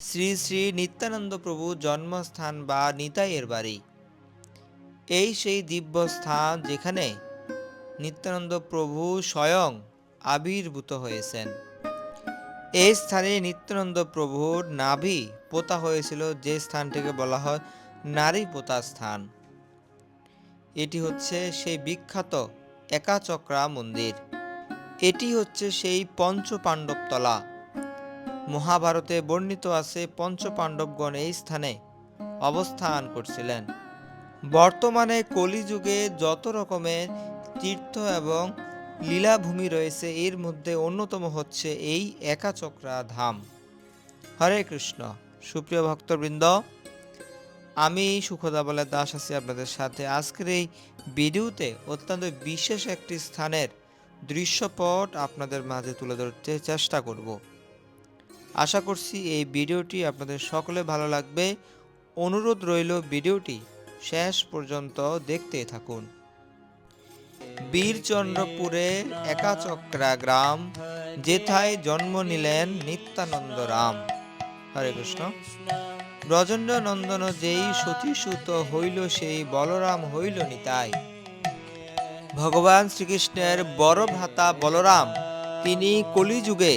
শ্রী শ্রী নিত্যানন্দ প্রভু জন্মস্থান বা নিতাইয়ের বাড়ি। এই সেই দিব্য স্থান যেখানে নিত্যানন্দ প্রভু স্বয়ং আবির্ভূত হয়েছেন। এই স্থানে নিত্যানন্দ প্রভুর নাভি পোতা হয়েছিল, যে স্থানটিকে বলা হয় নারী পোতা স্থান। এটি হচ্ছে সেই বিখ্যাত একাচক্রা মন্দির। এটি হচ্ছে সেই পঞ্চপাণ্ডবতলা। মহাভারতে বর্ণিত আছে পঞ্চপাণ্ডবগণ এই স্থানে অবস্থান করছিলেন। বর্তমানে কলিযুগে যত রকমের তীর্থ এবং লীলাভূমি রয়েছে, এর মধ্যে অন্যতম হচ্ছে এই একাচক্রা ধাম হরে কৃষ্ণ। সুপ্রিয় ভক্তবৃন্দ, আমি সুখদা বলে দাস আছি আপনাদের সাথে। আজকের এই ভিডিওতে অত্যন্ত বিশেষ একটি স্থানের দৃশ্যপট আপনাদের মাঝে তুলে ধরতে চেষ্টা করব। আশা করছি এই ভিডিওটি আপনাদের সকলে ভালো লাগবে। অনুরোধ রইল ভিডিওটি শেষ পর্যন্ত দেখতে থাকুন। বীরচন্দ্রপুরে একাচক্রা গ্রাম, যেথায় জন্ম নিলেন নিত্যানন্দ রাম। হরে কৃষ্ণ। ব্রজেন্দ্র নন্দন যেই সতীসূত হইল, সেই বলরাম হইল নিতাই ভগবান শ্রীকৃষ্ণের বড় ভ্রাতা বলরাম, তিনি কলিযুগে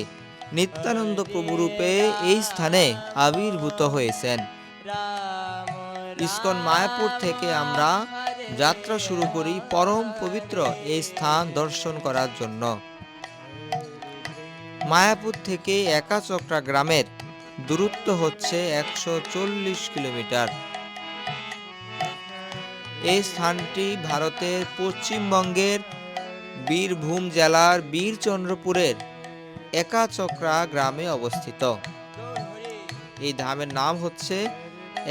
নিত্যানন্দ প্রভুরূপে এই স্থানে আবির্ভূত হয়েছেন। ইস্কন মায়াপুর থেকে আমরা যাত্রা শুরু করি পরম পবিত্র এই স্থান দর্শন করার জন্য। মায়াপুর থেকে একাচক্রা গ্রামের দূরত্ব হচ্ছে একশো চল্লিশ কিলোমিটার। এই স্থানটি ভারতের পশ্চিমবঙ্গের বীরভূম জেলার বীরচন্দ্রপুরের একাচক্রা গ্রামে অবস্থিত। এই ধামের নাম হচ্ছে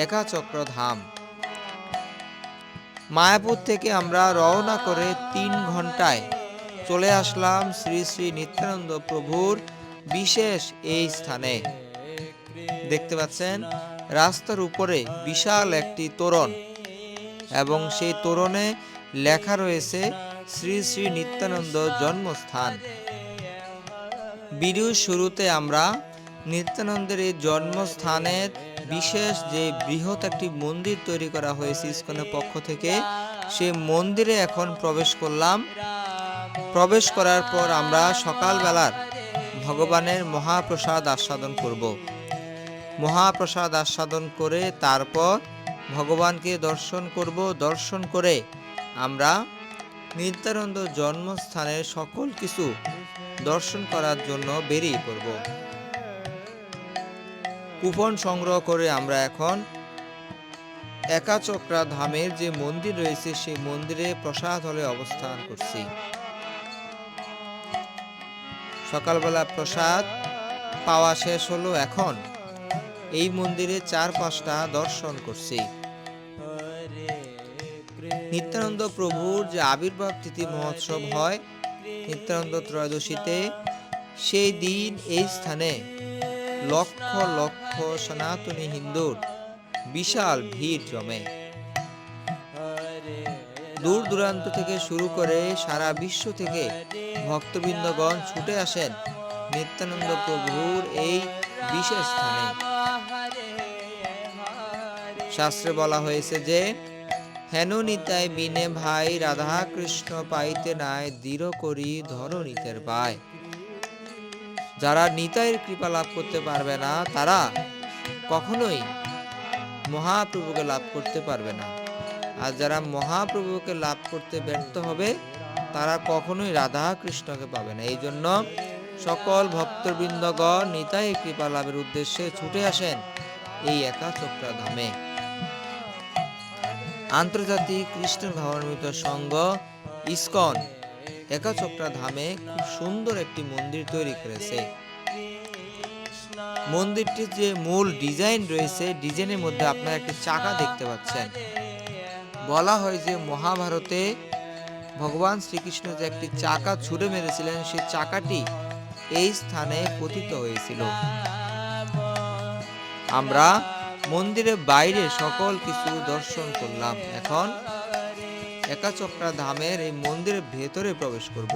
একাচক্র ধাম। মায়াপুর থেকে আমরা রওনা করে তিন ঘন্টায় চলে আসলাম শ্রী শ্রী নিত্যানন্দ প্রভুর বিশেষ এই স্থানে। দেখতে পাচ্ছেন, রাস্তার উপরে বিশাল একটি তোরণ এবং সেই তোরণে লেখা রয়েছে শ্রী শ্রী নিত্যানন্দ জন্মস্থান। ভিডিওর শুরুতে আমরা নিত্যানন্দের এই জন্মস্থানের বিশেষ যে বৃহৎ একটি মন্দির তৈরি করা হয়েছে ইস্কনের পক্ষ থেকে সে মন্দিরে এখন প্রবেশ করলাম। প্রবেশ করার পর আমরা সকালবেলার ভগবানের মহাপ্রসাদ আস্বাদন করব। মহাপ্রসাদ আস্বাদন করে তারপর ভগবানকে দর্শন করব। দর্শন করে আমরা নিত্যানন্দ জন্মস্থানের সকল কিছু দর্শন করার জন্য বেরিয়ে পড়ব। কুপন সংগ্রহ করে আমরা এখন একাচক্রা ধামের যে মন্দির রয়েছে, সেই মন্দিরে প্রসাদ হলে অবস্থান করছি। সকালবেলা প্রসাদ পাওয়া শেষ হলো এখন। এই মন্দিরে চার পাঁচটা দর্শন করছি। নিত্যানন্দ প্রভুর যে আবির্ভাব তিথি মহোৎসব হয় নিত্যানন্দ ত্রয়োদশীতে সেই দিন এই স্থানে লক্ষ লক্ষ সনাতনী হিন্দুর বিশাল ভিড় জমে। দূর দূরান্ত থেকে শুরু করে সারা বিশ্ব থেকে ভক্তবৃন্দগণ ছুটে আসেন নিত্যানন্দ প্রভুর এই বিশেষ স্থানে। শাস্ত্রে বলা হয়েছে যে হেন নিতাই বিনে ভাই রাধা কৃষ্ণ পাইতে নাই, দৃঢ় করি ধর নিতের পায় যারা নিতাইয়ের কৃপা লাভ করতে পারবে না, তারা কখনোই মহাপ্রভুকে লাভ করতে পারবে না। আর যারা মহাপ্রভুকে লাভ করতে ব্যর্থ হবে, তারা কখনোই রাধা কৃষ্ণকে পাবে না। এই জন্য সকল ভক্তবৃন্দগণ নিতাই কৃপা লাভের উদ্দেশ্যে ছুটে আসেন এই একা একাচক্রা ধামে। আন্তর্জাতিক কৃষ্ণ ভাবান্বিত সংঘ ইসকন একাচক্রা ধামে খুব সুন্দর একটি মন্দির তৈরি করেছে। মন্দিরটির যে মূল ডিজাইন রয়েছে, ডিজাইনের মধ্যে আপনারা একটি চাকা দেখতে পাচ্ছেন। বলা হয় যে মহাভারতে ভগবান শ্রীকৃষ্ণ যে একটি চাকা ছুড়ে মেরেছিলেন, সেই চাকাটি এই স্থানে পতিত হয়েছিল। আমরা মন্দিরের বাইরে সকল কিছু দর্শন করলাম। এখন একাচক্রা ধামের এই মন্দিরের ভেতরে প্রবেশ করব।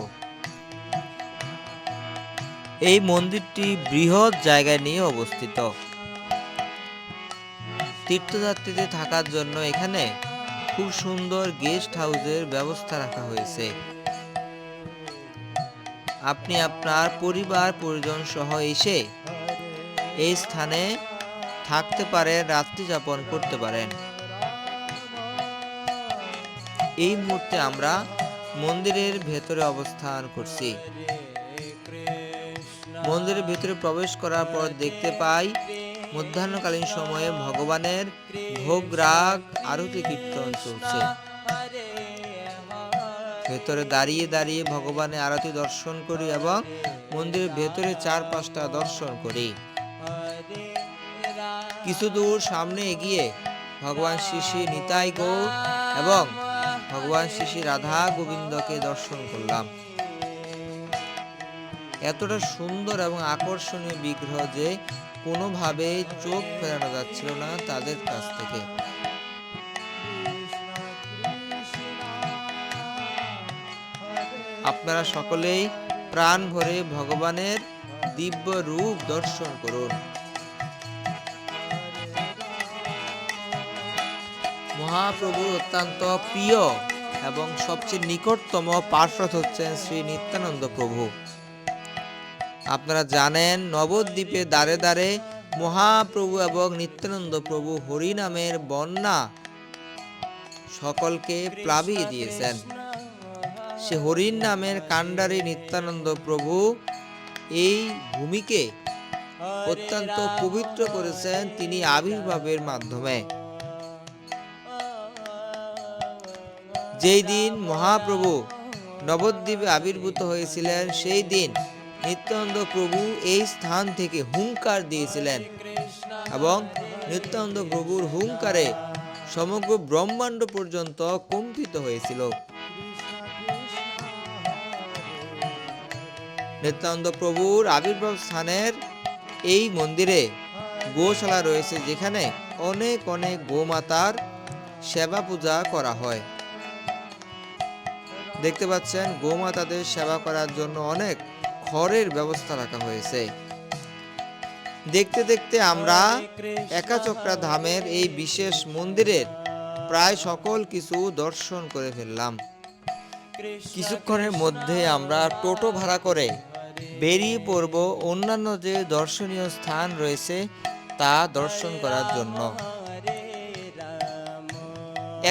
এই মন্দিরটি বৃহৎ জায়গায় নিয়ে অবস্থিত। তীর্থযাত্রীদের থাকার জন্য এখানে খুব সুন্দর গেস্ট হাউসের ব্যবস্থা রাখা হয়েছে। আপনি আপনার পরিবার পরিজন সহ এসে এই স্থানে থাকতে পারে, রাত্রি যাপন করতে পারেন। এই মুহূর্তে আমরা মন্দিরের ভেতরে অবস্থান করছি। মন্দিরের ভেতরে প্রবেশ করার পর দেখতে পাই, মধ্যাহ্নকালীন সময়ে ভগবানের ভোগ রাগ আরতি কীর্তন চলছে। ভেতরে দাঁড়িয়ে দাঁড়িয়ে ভগবানের আরতি দর্শন করি এবং মন্দিরের ভেতরে চার পাঁচটা দর্শন করি। কিছু দূর সামনে এগিয়ে ভগবান শ্রী শ্রী নিতাই গৌর এবং ভগবান শ্রী শ্রী রাধা গোবিন্দকে দর্শন করলাম। এতটা সুন্দর এবং আকর্ষণীয় বিগ্রহ যে কোনোভাবে চোখ ফেরানো যাচ্ছিল না তাদের কাছ থেকে। আপনারা সকলেই প্রাণ ভরে ভগবানের দিব্য রূপ দর্শন করুন। মহাপ্রভুর অত্যন্ত প্রিয় এবং সবচেয়ে নিকটতম পার্শ্বদ হচ্ছেন শ্রী নিত্যানন্দ প্রভু। আপনারা জানেন, নবদ্বীপে দ্বারে দ্বারে মহাপ্রভু এবং নিত্যানন্দ প্রভু হরি নামের বন্যা সকলকে প্লাবিয়ে দিয়েছেন। সে হরিণ নামের কাণ্ডারী নিত্যানন্দ প্রভু এই ভূমিকে অত্যন্ত পবিত্র করেছেন তিনি আবির্ভাবের মাধ্যমে। যেই দিন মহাপ্রভু নবদ্বীপে আবির্ভূত হয়েছিলেন, সেই দিন নিত্যানন্দ প্রভু এই স্থান থেকে হুঙ্কার দিয়েছিলেন এবং নিত্যানন্দ প্রভুর হুঙ্কারে সমগ্র ব্রহ্মাণ্ড পর্যন্ত কম্পিত হয়েছিল। নিত্যানন্দ প্রভুর আবির্ভাব স্থানের এই মন্দিরে গোশালা রয়েছে, যেখানে অনেক অনেক গোমাতার সেবা পূজা করা হয়। দেখতে পাচ্ছেন গোমাতাদের সেবা করার জন্য অনেক খড়ের ব্যবস্থা রাখা হয়েছে। দেখতে দেখতে আমরা একাচক্রা ধামের এই বিশেষ মন্দিরের প্রায় সকল কিছু দর্শন করে ফেললাম। কিছুক্ষণের মধ্যে আমরা টোটো ভাড়া করে বেরিয়ে পড়ব অন্যান্য যে দর্শনীয় স্থান রয়েছে তা দর্শন করার জন্য।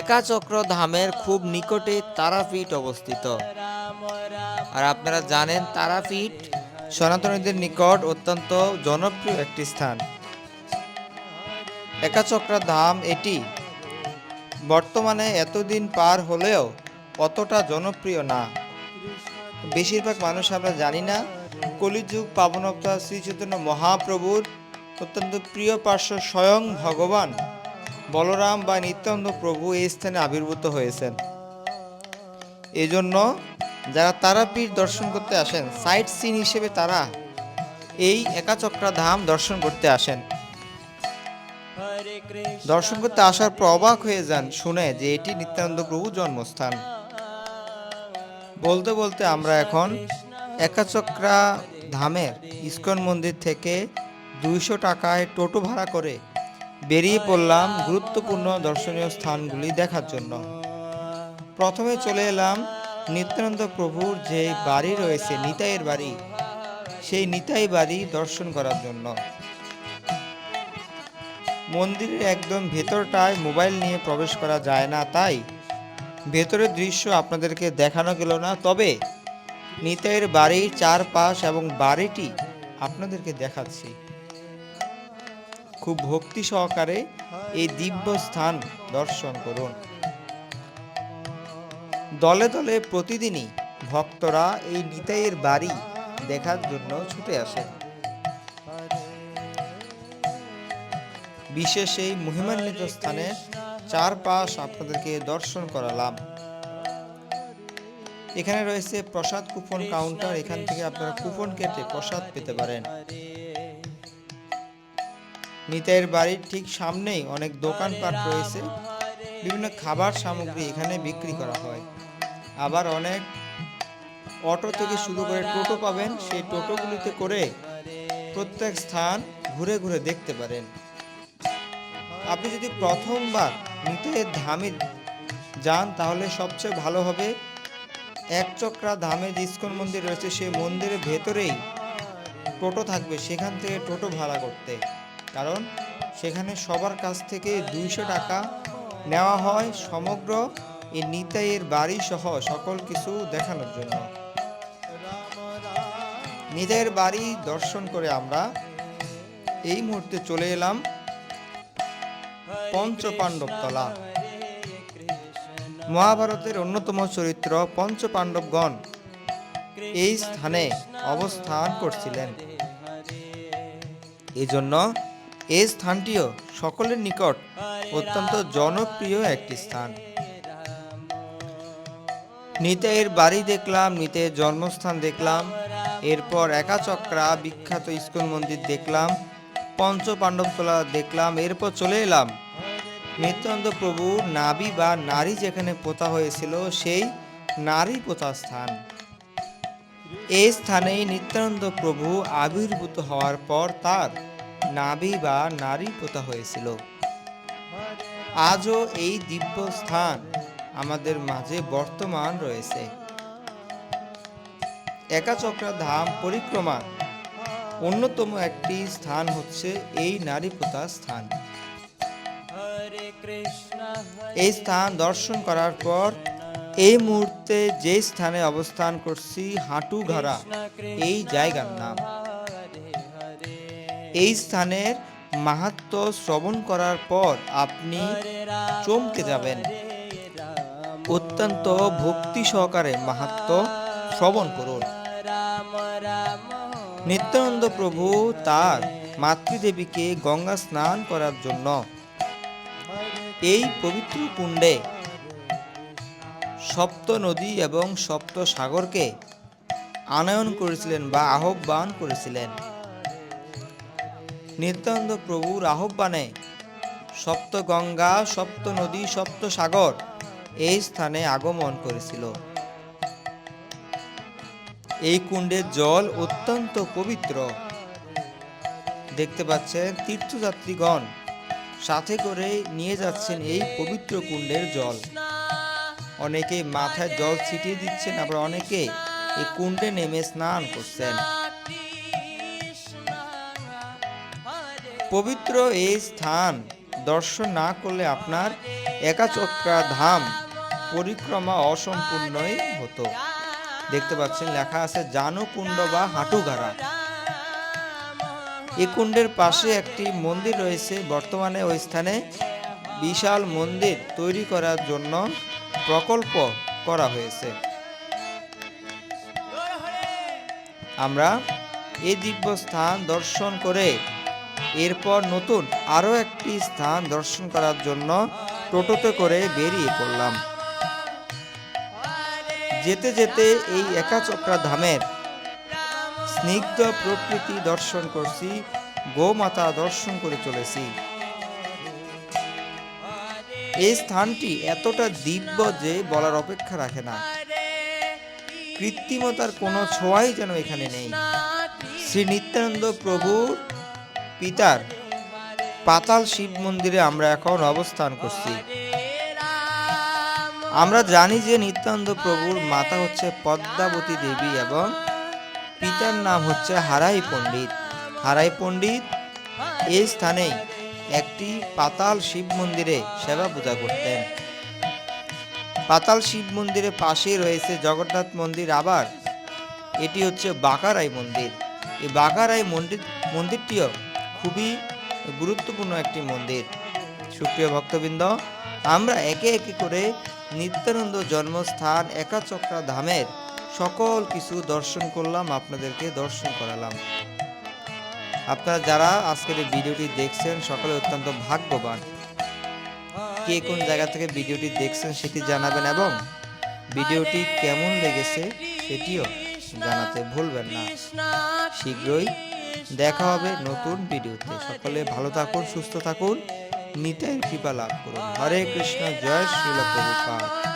একাচক্র ধামের খুব নিকটে তারাপীঠ অবস্থিত। আর আপনারা জানেন, তারাপীঠ সনাতনীদের নিকট অত্যন্ত জনপ্রিয় একটি স্থান। একাচক্রা ধাম এটি বর্তমানে এতদিন পার হলেও অতটা জনপ্রিয় না। বেশিরভাগ মানুষ আমরা জানি না, কলিযুগ পাবনপ্তা শ্রী চৈতন্য মহাপ্রভুর অত্যন্ত প্রিয় পার্শ্ব স্বয়ং ভগবান বলরাম বা নিত্যানন্দ প্রভু এই স্থানে আবির্ভূত হয়েছেন। এজন্য যারা তারাপীঠ দর্শন করতে আসেন সাইট সিন হিসেবে তারা এই একাচক্রা ধাম দর্শন করতে আসেন। দর্শন করতে আসার পর অবাক হয়ে যান, শুনে যে এটি নিত্যানন্দ প্রভু জন্মস্থান। বলতে বলতে আমরা এখন একাচক্রা ধামের ইস্কন মন্দির থেকে দুইশো টাকায় টোটো ভাড়া করে বেরিয়ে পড়লাম গুরুত্বপূর্ণ দর্শনীয় স্থানগুলি দেখার জন্য। প্রথমে চলে এলাম নিত্যানন্দ প্রভুর যে বাড়ি রয়েছে, নিতাইয়ের বাড়ি। সেই নিতাই বাড়ি দর্শন করার জন্য। মন্দিরের একদম ভেতরটায় মোবাইল নিয়ে প্রবেশ করা যায় না, তাই ভেতরের দৃশ্য আপনাদেরকে দেখানো গেল না। তবে নিতাইয়ের বাড়ির চারপাশ এবং বাড়িটি আপনাদেরকে দেখাচ্ছি। খুব ভক্তি সহকারে এই দিব্য স্থান দর্শন করুন। দলে দলে প্রতিদিনই ভক্তরা এই নিতাইয়ের বাড়ি দেখার জন্য ছুটে আসেন। বিশেষ এই মহিমান্বিত স্থানের চারপাশ আপনাদেরকে দর্শন করালাম। এখানে রয়েছে প্রসাদ কুপন কাউন্টার, এখান থেকে আপনারা কুপন কেটে প্রসাদ পেতে পারেন। নিতাইয়ের বাড়ির ঠিক সামনেই অনেক দোকানপাট রয়েছে। বিভিন্ন খাবার সামগ্রী এখানে বিক্রি করা হয়। আবার অনেক অটো থেকে শুরু করে টোটো পাবেন, সেই টোটোগুলিতে করে প্রত্যেক স্থান ঘুরে ঘুরে দেখতে পারেন। আপনি যদি প্রথমবার নিতাইয়ের ধামে যান, তাহলে সবচেয়ে ভালো হবে এক চক্রা ধামে ইস্কন মন্দির রয়েছে, সেই মন্দিরের ভেতরেই টোটো থাকবে। সেখান থেকে টোটো ভাড়া করতে। কারণ সেখানে সবার কাছ থেকে দুইশো টাকা নেওয়া হয় সমগ্র এই নিতাইয়ের বাড়ি সহ সকল কিছু দেখানোর জন্য। নিতাইয়ের বাড়ি দর্শন করে আমরা এই মুহূর্তে চলে এলাম পঞ্চপাণ্ডবতলা। মহাভারতের অন্যতম চরিত্র পঞ্চপাণ্ডবগণ এই স্থানে অবস্থান করছিলেন। এই জন্য এই স্থানটিও সকলের নিকট অত্যন্ত জনপ্রিয় একটি স্থান। নিতাইয়ের বাড়ি দেখলাম, নিতাইয়ের জন্মস্থান দেখলাম, এরপর একাচক্রা বিখ্যাত ইস্কন মন্দির দেখলাম পঞ্চ পাণ্ডবতলা দেখলাম, এরপর চলে এলাম। নিত্যানন্দ প্রভু নাবি বা নারী যেখানে পোতা হয়েছিল, সেই নারী পোতা স্থান। এই স্থানেই নিত্যানন্দ প্রভু আবির্ভূত হওয়ার পর তার নাবি বা নারী পোতা হয়েছিল। আজও এই দিব্য স্থান আমাদের মাঝে বর্তমান রয়েছে। একাচক্রা ধাম পরিক্রমা অন্যতম একটি স্থান হচ্ছে এই নারী পোতা স্থান। এই স্থান দর্শন করার পর এই মুহূর্তে যে স্থানে অবস্থান করছি, হাঁটুঘাড়া, এই জায়গার নাম। এই স্থানের মাহাত্ম শ্রবণ করার পর আপনি চমকে যাবেন। অত্যন্ত ভক্তি সহকারে মাহাত্ম শ্রবণ করুন। নিত্যানন্দ প্রভু তার মাতৃদেবীকে গঙ্গা স্নান করার জন্য এই পবিত্র কুণ্ডে সপ্ত নদী এবং সপ্ত সাগরকে আনয়ন করেছিলেন বা আহ্বান করেছিলেন। নিত্যানন্দ প্রভুর আহ্বানে সপ্ত গঙ্গা সপ্ত নদী সপ্ত সাগর এই স্থানে আগমন করেছিল। এই কুণ্ডের জল অত্যন্ত পবিত্র। দেখতে পাচ্ছেন তীর্থযাত্রীগণ সাথে করে নিয়ে যাচ্ছেন এই পবিত্র কুণ্ডের জল। অনেকে মাথায় জল ছিটিয়ে দিচ্ছেন, আবার অনেকে এই কুণ্ডে নেমে স্নান করছেন। পবিত্র এই স্থান দর্শন না করলে আপনার একাচক্রা ধাম পরিক্রমা অসম্পূর্ণই হতো। দেখতে পাচ্ছেন, লেখা আছে জানুকুণ্ড বা হাঁটুঘাড়া এই কুণ্ডের পাশে একটি মন্দির রয়েছে। বর্তমানে ওই স্থানে বিশাল মন্দির তৈরি করার জন্য প্রকল্প করা হয়েছে। আমরা এই দিব্য স্থান দর্শন করে এরপর নতুন আরও একটি স্থান দর্শন করার জন্য টোটোতে করে বেরিয়ে পড়লাম। যেতে যেতে এই একাচক্রা ধামের স্নিগ্ধ প্রকৃতি দর্শন করছি, গোমাতা দর্শন করে চলেছি। এই স্থানটি এতটা দিব্য যে বলার অপেক্ষা রাখে না। কৃত্রিমতার কোনো ছোঁয়াই যেন এখানে নেই। শ্রী নিত্যানন্দ প্রভুর পিতার পাতাল শিব মন্দিরে আমরা এখন অবস্থান করছি। আমরা জানি যে নিত্যানন্দ প্রভুর মাতা হচ্ছে পদ্মাবতী দেবী এবং পিতার নাম হচ্ছে হারাই পণ্ডিত। হারাই পণ্ডিত এই স্থানেই একটি পাতাল শিব মন্দিরে সেবা পূজা করতেন। পাতাল শিব মন্দিরের পাশেই রয়েছে জগন্নাথ মন্দির, আবার এটি হচ্ছে বাঁকারাই মন্দির। এই বাঁকারাই মন্দির মন্দিরটিও খুবই গুরুত্বপূর্ণ একটি মন্দির। সুপ্রিয় ভক্তবৃন্দ, আমরা একে একে করে নিত্যানন্দ জন্মস্থান, একাচক্রা ধামের সকল কিছু দর্শন করলাম, আপনাদেরকে দর্শন করালাম। আপনারা যারা আজকের এই ভিডিওটি দেখছেন, সকলে অত্যন্ত ভাগ্যবান। কে কোন জায়গা থেকে ভিডিওটি দেখছেন সেটি জানাবেন এবং ভিডিওটি কেমন লেগেছে সেটিও জানাতে ভুলবেন না। শীঘ্রই দেখা হবে নতুন ভিডিওতে। সকলে ভালো থাকুন, সুস্থ থাকুন। নিতাই কৃপা লাভ করুন। হরে কৃষ্ণ, জয় শ্রীল প্রভুপাদ